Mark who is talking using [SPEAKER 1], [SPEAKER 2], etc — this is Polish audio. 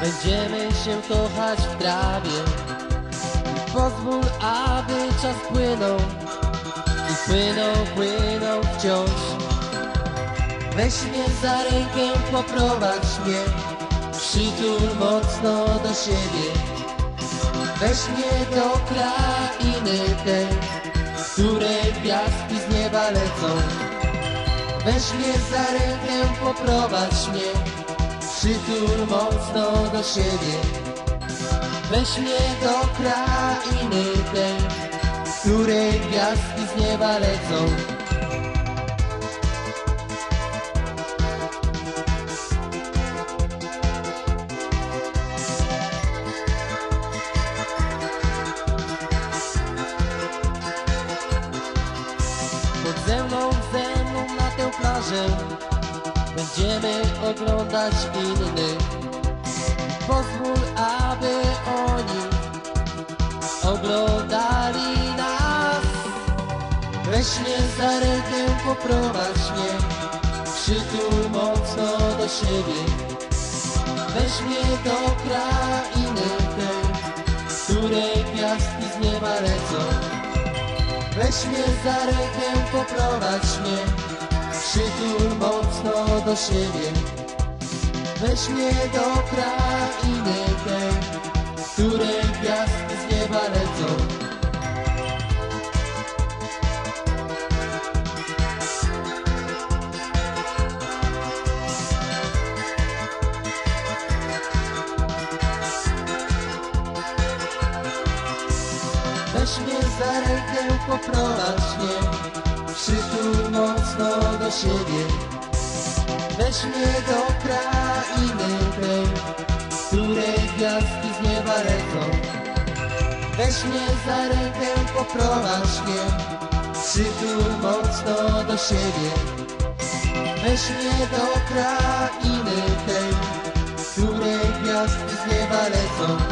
[SPEAKER 1] Będziemy się kochać w trawie. Pozwól, aby czas płynął I płynął, płynął wciąż. Weź mnie za rękę, poprowadź mnie Przytul mocno do siebie. Weź mnie do krainy tej W której gwiazdki z nieba lecą. Weź mnie za rękę, poprowadź mnie Przytul mocno do siebie. Weź mnie do krainy tej której gwiazdki z nieba lecą. Chodź ze mną, ze mną na tę plażę Będziemy oglądać innych Pozwól, aby oni oglądali nas. Weź mnie za rękę, poprowadź mnie. Przytul mocno do siebie. Weź mnie do krainy tej której gwiazdki z nieba lecą. Weź mnie za rękę, poprowadź mnie Przytul mocno do siebie. Weź mnie do krainy tej której gwiazdki z nieba lecą. Weź mnie za rękę, poprowadź mnie Przytul mocno do siebie. Weź mnie do krainy tej której gwiazdki z nieba lecą. Weź mnie za rękę, poprowadź mnie. Przytul mocno do siebie. Weź mnie do krainy tej której gwiazdki z nieba lecą